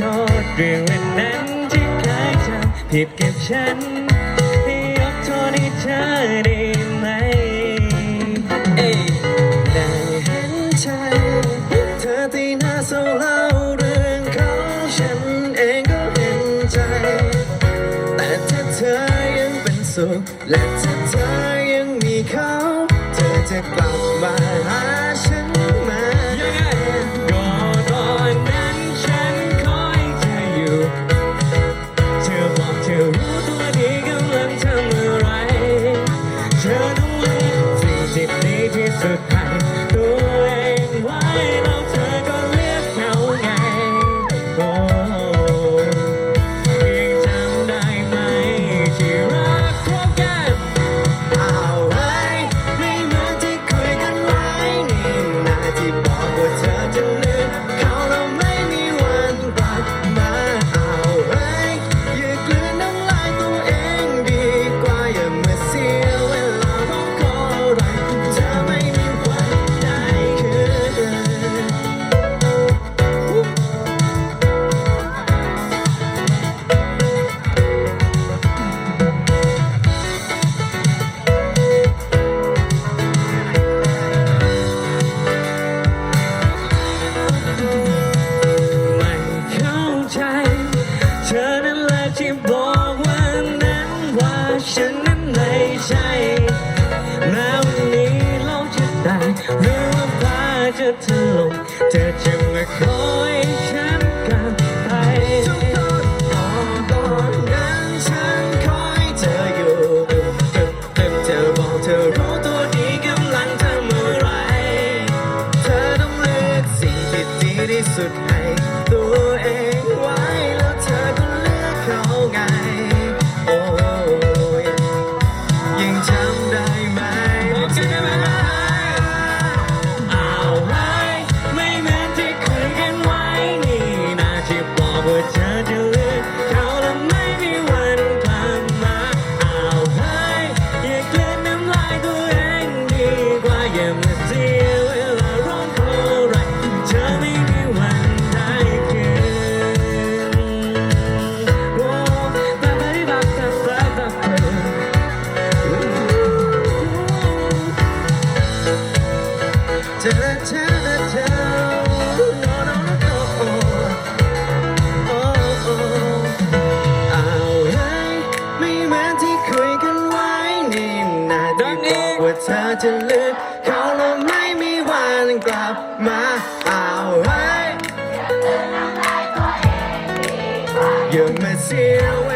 โทษเรื่องนั้นที่เคยทำผิดกับฉันให้ยกโทษให้เธอได้ไหมเอ้ยได้เห็นใจเธอที่น่าเศร้าเล่าเรื่องเขาฉันเองก็เห็นใจ แต่ถ้าเธอยังเป็นสุขและถ้าเธอยังมีเขา เธอจะกลับมา ดี ฉันนั้นไม่ใช่แม้วันนี้โลกจะแตกหรือว่าฟ้าจะถล่มเธอจะมาคอยฉันกลับไปทุกคนตอนนั้นฉันคอยเธออยู่เต็มต็มเธอบอกเธอรู้ตัวดีกำลังทำอะไร เธอต้องเลือกสิ่งที่ดีที่สุดให้ตัว ธอจะลืมเขาแล้วไม่มีวันกลับมาเอาไว้อย่ามาเสีย